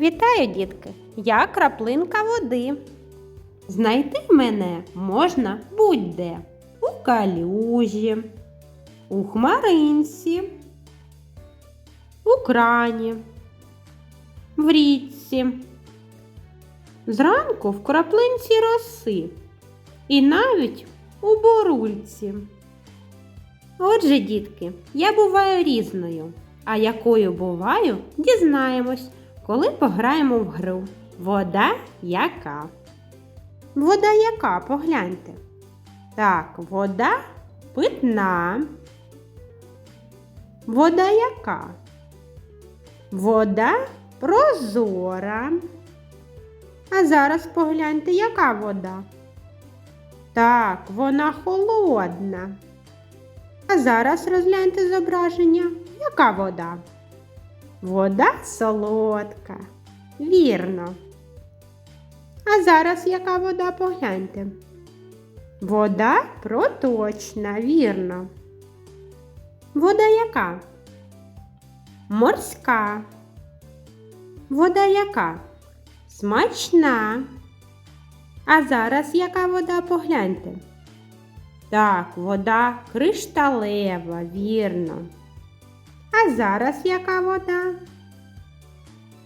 Вітаю, дітки! Я краплинка води. Знайти мене можна будь-де. У калюжі, у хмаринці, у крані, в річці. Зранку в краплинці роси і навіть у борульці. Отже, дітки, я буваю різною, а якою буваю, дізнаємось, коли пограємо в гру. Вода яка? Вода яка? Погляньте. Так, вода питна. Вода яка? Вода прозора. А зараз погляньте, яка вода? Так, вона холодна. А зараз розгляньте зображення. Яка вода? Вода солодка. Вірно. А зараз яка вода погляньте? Вода проточна, вірно. Вода яка? Морська. Вода яка? Смачна. А зараз яка вода погляньте? Так, вода кришталева, вірно. А зараз яка вода?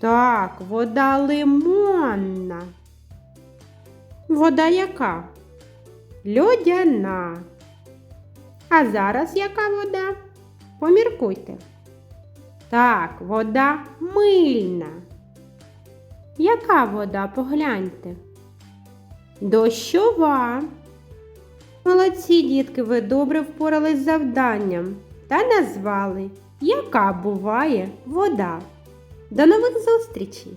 Так, вода лимонна. Вода яка? Льодяна. А зараз яка вода? Поміркуйте. Так, вода мильна. Яка вода, погляньте? Дощова. Молодці, дітки, ви добре впорались з завданням та назвали, яка буває вода. До нових зустрічей!